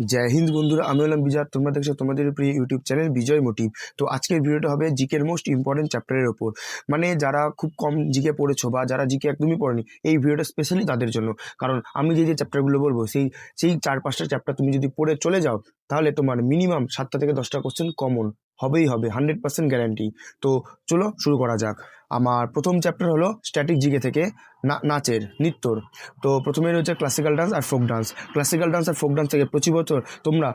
জয় হিন্দ বন্ধুরা, আমি হলাম বিজয় তোমরা দেখছ তোমাদের প্রিয় ইউটিউব চ্যানেল বিজয় মোটিভ। তো আজকের ভিডিওটা হবে জিকের মোস্ট ইম্পর্টেন্ট চ্যাপ্টারের ওপর। মানে যারা খুব কম জিকে পড়েছো বা যারা জিকে একদমই পড়েনি, এই ভিডিওটা স্পেশালি তাদের জন্য। কারণ আমি যে যে চ্যাপ্টারগুলো বলব, সেই সেই চার পাঁচটা চ্যাপ্টার তুমি যদি পড়ে চলে যাও, তাহলে তোমার মিনিমাম সাতটা থেকে দশটা কোশ্চেন কমন হবেই হবে হান্ড্রেড পার্সেন্ট গ্যারান্টি তো চলো শুরু করা যাক। আমার প্রথম চ্যাপ্টার হলো স্ট্যাটিক জিকে থেকে। নাচের, নৃত্যর। তো প্রথমে রয়েছে ক্লাসিক্যাল ডান্স আর ফোক ডান্স ক্লাসিক্যাল ডান্স আর ফোক ডান্স থেকে প্রতি বছর তোমরা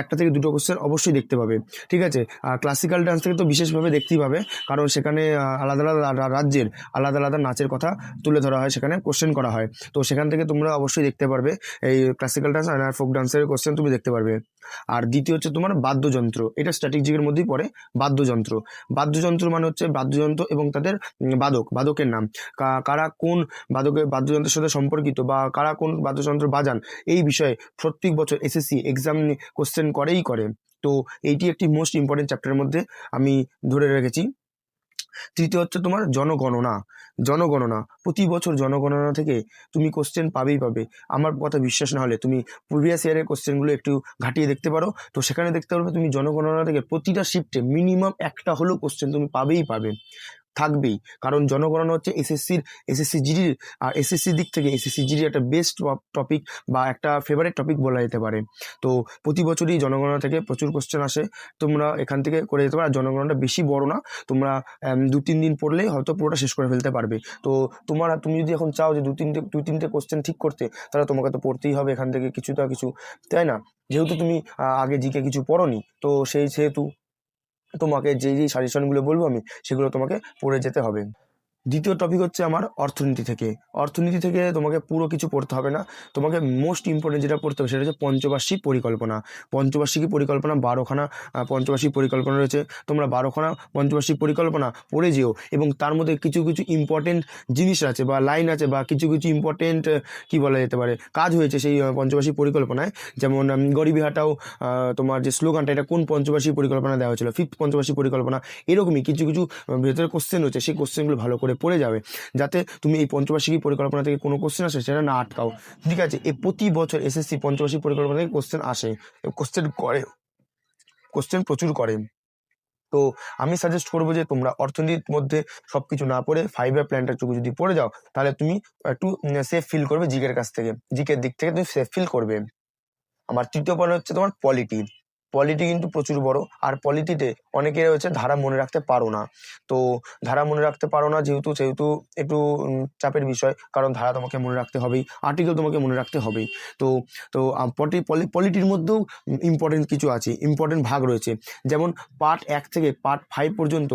একটা থেকে দুটো কোশ্চেন অবশ্যই দেখতে পাবে। ঠিক আছে? আর ক্লাসিক্যাল ডান্স থেকে তো বিশেষভাবে দেখতেই পাবে, কারণ সেখানে আলাদা আলাদা রাজ্যের আলাদা আলাদা নাচের কথা তুলে ধরা হয়, সেখানে কোশ্চেন করা হয়। তো সেখান থেকে তোমরা অবশ্যই দেখতে পারবে, এই ক্লাসিক্যাল ডান্স আর ফোক ডান্সের কোশ্চেন তুমি দেখতে পারবে। আর দ্বিতীয় হচ্ছে তোমার বাদ্যযন্ত্র। এটা স্ট্র্যাটেজিকের মধ্যেই পড়ে, বাদ্যযন্ত্র। বাদ্যযন্ত্র মানে হচ্ছে বাদ্যযন্ত্র এবং তাদের বাদক, বাদকের নাম। কারা কোন বাদকের বাদ্যযন্ত্রের সাথে সম্পর্কিত বা কারা কোন বাদ্যযন্ত্র বাজান, এই বিষয়ে প্রত্যেক বছর এসএসসি এক্সাম কোশ্চেন করেই করে। তো এইটি একটি মোস্ট ইম্পর্টেন্ট চ্যাপ্টারের মধ্যে আমি ধরে রেখেছি। তৃতীয় হচ্ছে তোমার জনগণনা। জনগণনা, প্রতি বছর জনগণনা থেকে তুমি কোশ্চেন পাবেই পাবে। আমার কথা বিশ্বাস না হলে তুমি প্রিভিয়াস ইয়ারের কোশ্চেনগুলো একটু ঘাটিয়ে দেখতে পারো। তো সেখানে দেখতে পারবে তুমি জনগণনা থেকে প্রতিটা শিফটে মিনিমাম একটা হলেও কোশ্চেন তুমি পাবেই পাবে। থাকবেই। কারণ জনগণনা হচ্ছে এসএসসির এসএসসি জিডির আর এসএসসির দিক থেকে এসএসসি জিডি একটা বেস্ট টপিক বা একটা ফেভারিট টপিক বলা যেতে পারে। তো প্রতি বছরই জনগণনা থেকে প্রচুর কোশ্চেন আসে। তোমরা এখান থেকে করে যেতে পারো। আর জনগণনাটা বেশি বড় না। তোমরা দু তিন দিন পড়লেই হয়তো পুরোটা শেষ করে ফেলতে পারবে। তো তোমার, তুমি যদি এখন চাও যে দু তিনটে দু তিনটে কোশ্চেন ঠিক করতে, তাহলে তোমাকে তো পড়তেই হবে এখান থেকে কিছু না কিছু। তাই না? যেহেতু তুমি আগে জিকে কিছু পড়োনি, তো সেই সেহেতু তোমাকে যেই যেই সাজেশনগুলো বলব আমি সেগুলো তোমাকে পড়ে যেতে হবে। দ্বিতীয় টপিক হচ্ছে আমার অর্থনীতি থেকে। অর্থনীতি থেকে তোমাকে পুরো কিছু পড়তে হবে না। তোমাকে মোস্ট ইম্পর্টেন্ট যেটা পড়তে হবে সেটা হচ্ছে পঞ্চবার্ষিক পরিকল্পনা। পঞ্চবার্ষিকী পরিকল্পনা বারোখানা পঞ্চবার্ষিক পরিকল্পনা রয়েছে। তোমরা বারোখানা পঞ্চবার্ষিক পরিকল্পনা পড়ে যেও এবং তার মধ্যে কিছু কিছু ইম্পর্টেন্ট জিনিস আছে বা লাইন আছে বা কিছু কিছু ইম্পর্টেন্ট কি বলা যেতে পারে, কাজ হয়েছে সেই পঞ্চবার্ষিক পরিকল্পনায়। যেমন গরিবী হাটাও তোমার যে স্লোগানটা এটা কোন পঞ্চবার্ষিক পরিকল্পনা দেওয়া হয়েছিল? ফিফথ পঞ্চবার্ষিক পরিকল্পনা। এরকমই কিছু কিছু ভেতরে কোশ্চেন রয়েছে। সেই কোশ্চেনগুলো ভালো করে পড়ে যাবে। যাতে তুমি এই পঞ্চবার্ষিকী পরিকল্পনা থেকে কোনো কোশ্চেন আসে, সেটা না আটকাও। ঠিক আছে, এ প্রতি বছর এসএসসি পঞ্চবার্ষিক পরিকল্পনা থেকে কোশ্চেন আসে কোশ্চেন করে কোশ্চেন প্রচুর করে। তো আমি সাজেস্ট করব যে তোমরা অর্থনীতির মধ্যে সব কিছু না পড়ে ফাইবার প্ল্যানটা টুকু যদি পড়ে যাও, তাহলে তুমি একটু সেফ ফিল করবে জিকের কাছ থেকে। জিকের দিক থেকে তুমি সেফ ফিল করবে। আমার তৃতীয় পয়েন্ট হচ্ছে তোমার পলিটি পলিটি কিন্তু প্রচুর বড়। আর পলিটিতে অনেকে হচ্ছে ধারা মনে রাখতে পারো না। তো ধারা মনে রাখতে পারো না যেহেতু, সেহেতু একটু চাপের বিষয়। কারণ ধারা তোমাকে মনে রাখতে হবেই আর্টিকেল তোমাকে মনে রাখতে হবেই। তো তো পটি পলিটির মধ্যেও ইম্পর্টেন্ট কিছু আছে ইম্পর্টেন্ট ভাগ রয়েছে। যেমন পার্ট এক থেকে পার্ট ফাইভ পর্যন্ত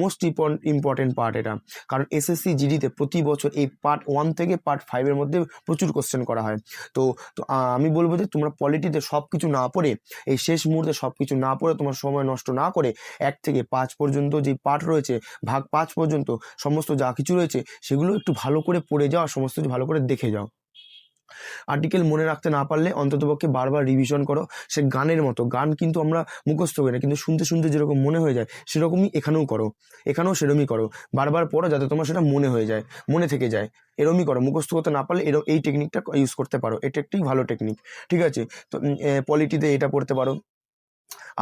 মোস্ট ইম্পর্টেন্ট পার্ট এটা। কারণ এসএসসি জিডিতে প্রতি বছর এই পার্ট ওয়ান থেকে পার্ট ফাইভের মধ্যে প্রচুর কোশ্চেন করা হয়। তো আমি বলব যে তোমরা পলিটিতে সব কিছু না পড়ে, এই শেষ মুহূর্তে সব কিছু না পড়ে, তোমার সময় নষ্ট না করে, এক থেকে পাঁচ পর্যন্ত যে পার্ট রয়েছে, ভাগ পাঁচ পর্যন্ত, সমস্ত যা কিছু রয়েছে, সেগুলো একটু ভালো করে পড়ে যাও সমস্ত কিছু ভালো করে দেখে যাও। আর্টিকেল মনে রাখতে না পারলে অন্ততপক্ষে বারবার রিভিশন করো। সে গানের মতো, গান কিন্তু আমরা মুখস্থ করি না, কিন্তু শুনতে শুনতে যেরকম মনে হয়ে যায়, সেরকমই এখানেও করো, এখানেও সেরমই করো। বারবার পড়ো যাতে তোমার সেটা মনে হয়ে যায়, মনে থেকে যায়। এরমই করো, মুখস্থ করতে না পারলে এরম, এই টেকনিকটা ইউজ করতে পারো। এটা একটি ভালো টেকনিক ঠিক আছে? তো পলিটিতে এটা পড়তে পারো।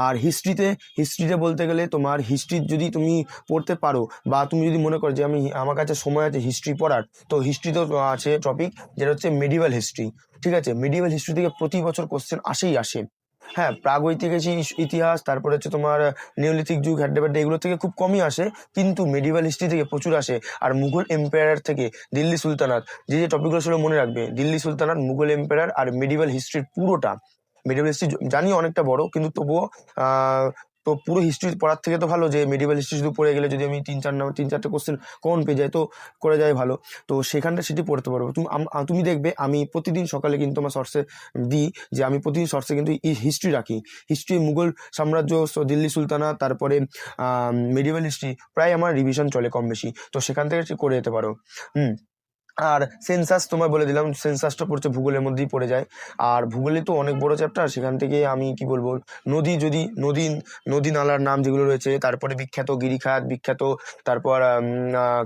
আর হিস্ট্রিতে হিস্ট্রিতে বলতে গেলে তোমার হিস্ট্রি যদি তুমি পড়তে পারো বা তুমি যদি মনে করো যে আমি, আমার কাছে সময় আছে হিস্ট্রি পড়ার, তো হিস্ট্রিতেও আছে টপিক যেটা হচ্ছে মেডিভেল হিস্ট্রি ঠিক আছে? মেডিভেল হিস্ট্রি থেকে প্রতি বছর কোশ্চেন আসেই আসে। হ্যাঁ প্রাগৈতিহাসিক ইতিহাস, তারপরে হচ্ছে তোমার নিওলিথিক যুগ হ্যাড্ডে এগুলো থেকে খুব কমই আসে, কিন্তু মেডিভেল হিস্ট্রি থেকে প্রচুর আসে। আর মুঘল এম্পায়ার থেকে দিল্লি সুলতানাত, যে যে টপিকগুলো সেগুলো মনে রাখবে, দিল্লি সুলতানাত, মুঘল এম্পায়ার আর মেডিভেল হিস্ট্রির পুরোটা। মেডিভেল হিস্ট্রি জানি অনেকটা বড়, কিন্তু তবুও তো পুরো হিস্ট্রি পড়ার থেকে তো ভালো যে মেডিভেল হিস্ট্রি শুধু পড়ে গেলে যদি আমি তিন চার নাম্বার তিন চারটে কোশ্চেন কমন পেয়ে যাই, তো করে যায় ভালো। তো সেখানটা সেটি পড়তে পারব। তুমি তুমি দেখবে আমি প্রতিদিন সকালে কিন্তু আমার শর্টসে দিই যে আমি প্রতিদিন শর্টসে কিন্তু হিস্ট্রি রাখি। হিস্ট্রি মুঘল সাম্রাজ্য দিল্লি সুলতানা, তারপরে মেডিভেল হিস্ট্রি প্রায় আমার রিভিশন চলে কম বেশি। তো সেখান থেকে করে যেতে পারো। হুম। আর সেন্সাস তোমায় বলে দিলাম সেন্সাসটা পড়ছে ভূগোলের মধ্যেই পড়ে যায়। আর ভূগোলে তো অনেক বড় চ্যাপ্টার সেখান থেকে আমি কি বলব, নদী যদি, নদী নদী নালার নাম যেগুলো রয়েছে, তারপরে বিখ্যাত গিরিখাত, বিখ্যাত তারপর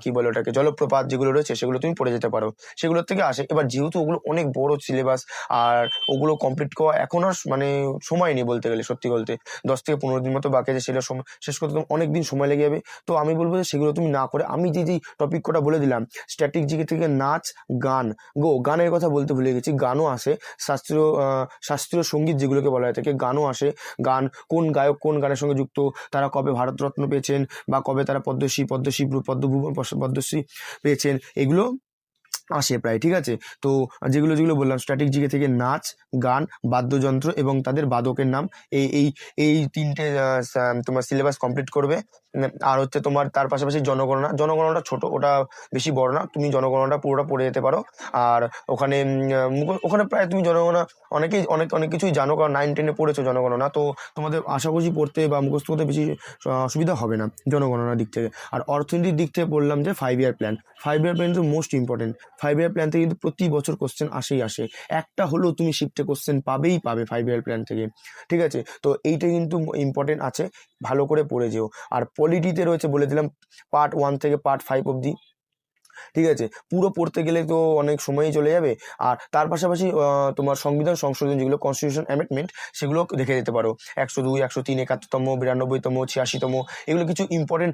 কি বলে ওটাকে, জলপ্রপাত যেগুলো রয়েছে, সেগুলো তুমি পড়ে যেতে পারো। সেগুলোর থেকে আসে, এবার যেহেতু ওগুলো অনেক বড় সিলেবাস আর ওগুলো কমপ্লিট করা এখন আর মানে সময় নেই বলতে গেলে, সত্যি বলতে। দশ থেকে পনেরো দিন মতো বাকি আছে, সেটা শেষ করতে অনেক দিন সময় লেগে যাবে। তো আমি বলব যে সেগুলো তুমি না করে, আমি যে যে টপিক কটা বলে দিলাম স্ট্যাটিক জিকে থেকে নাচ, গান। গো, গানের কথা বলতে ভুলে গেছি। গানও আসে। শাস্ত্রীয় শাস্ত্রীয় সংগীত যেগুলোকে বলা হয়ে থাকে গানও আসে। গান, কোন গায়ক কোন গানের সঙ্গে যুক্ত, তারা কবে ভারতরত্ন পেয়েছেন বা কবে তারা পদ্মশ্রী পদ্মশ্রী পদ্মভূষণ পদ্মশ্রী পেয়েছেন, এগুলো আসে প্রায়, ঠিক আছে? তো, যেগুলো যেগুলো বললাম, স্ট্যাটিক জিকে থেকে নাচ, গান, বাদ্যযন্ত্র এবং তাদের বাদকের নাম। এই এই এই তিনটে তোমার সিলেবাস কমপ্লিট করবে। আর হচ্ছে তোমার তার পাশাপাশি জনগণনা জনগণনাটা ছোট ওটা বেশি বড় না তুমি জনগণনাটা পুরোটা পড়ে যেতে পারো। আর ওখানে ওখানে প্রায় তুমি জনগণনা অনেকেই অনেক অনেক কিছুই জানো কারণ নাইন টেনে পড়েছো জনগণনা তো তোমাদের আশা করছি পড়তে বা মুখস্থ করতে বেশি আহ, সুবিধা হবে না জনগণনার দিক থেকে। আর অর্থনীতির দিক থেকে বললাম যে five year plan five year plan তো most important five year plan থেকে কিন্তু প্রতি বছর কোশ্চেন আসেই আসে। একটা হলেও তুমি শিফটে কোশ্চেন পাবেই পাবে ফাইভ ইয়ার প্ল্যান থেকে। ঠিক আছে? তো এইটা কিন্তু ইম্পর্টেন্ট আছে। ভালো করে পড়ে যেও। আর পলিটিতে রয়েছে বলে দিলাম পার্ট ওয়ান থেকে পার্ট ফাইভ অবধি। ঠিক আছে? পুরো পড়তে গেলে তো অনেক সময়ই চলে যাবে। আর তার পাশাপাশি তোমার সংবিধান সংশোধন যেগুলো কনস্টিটিউশন অ্যামেন্ডমেন্ট সেগুলো দেখে যেতে পারো। একশো দুই, একশো তিন, একাত্তরতম, বিরানব্বইতম, ছিয়াশিতম, এগুলো কিছু ইম্পর্টেন্ট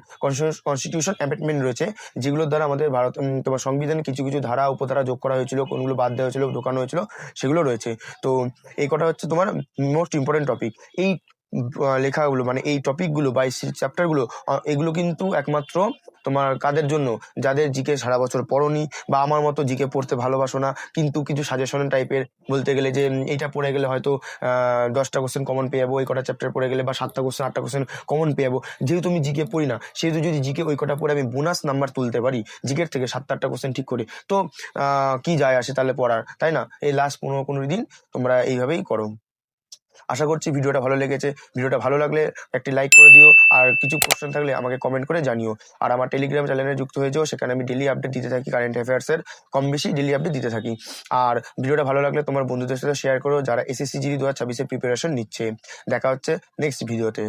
কনস্টিটিউশন অ্যামেন্ডমেন্ট রয়েছে, যেগুলোর দ্বারা আমাদের ভারত তোমার সংবিধানে কিছু কিছু ধারা, উপধারা যোগ করা হয়েছিল, কোনগুলো বাদ দেওয়া হয়েছিল ঢোকানো হয়েছিল, সেগুলো রয়েছে। তো এই কটা হচ্ছে তোমার মোস্ট ইম্পর্টেন্ট টপিক এই লেখাগুলো মানে এই টপিকগুলো বা এই চ্যাপ্টারগুলো এগুলো কিন্তু একমাত্র তোমার কাদের জন্য? যাদের জিকে সারা বছর পড়নি বা আমার মতো জিকে পড়তে ভালোবাসো না, কিন্তু কিছু সাজেশন টাইপের বলতে গেলে যে এইটা পড়ে গেলে হয়তো দশটা কোশ্চেন কমন পেয়ে যাব, ওই কটা চ্যাপ্টার পড়ে গেলে বা সাতটা কোশ্চেন আটটা কোশ্চেন কমন পেয়ে যাব। যেহেতু আমি জিকে পড়ি না, সেহেতু যদি জিকে ওই কটা পড়ে আমি বোনাস নাম্বার তুলতে পারি জিকের থেকে সাতটা আটটা কোশ্চেন ঠিক করে। তো কি যায় আসে তাহলে পড়ার, তাই না? এই লাস্ট পনেরো পনেরো দিন তোমরা এইভাবেই করো। আশা করছি ভিডিওটা ভালো লেগেছে। ভিডিওটা ভালো লাগলে একটি লাইক করে দিও আর কিছু কোশ্চেন থাকলে আমাকে কমেন্ট করে জানিও। আর আমার টেলিগ্রাম চ্যানেলে যুক্ত হয়ে যাও, সেখানে আমি ডেলি আপডেট দিতে থাকি কারেন্ট অ্যাফেয়ার্সের কম বেশি ডেলি আপডেট দিতে থাকি। আর ভিডিওটা ভালো লাগলে তোমার বন্ধুদের সাথে শেয়ার করো, যারা এসএসসি জিডি দু হাজার ছাব্বিশের প্রিপারেশন নিচ্ছে। দেখা হচ্ছে নেক্সট ভিডিওতে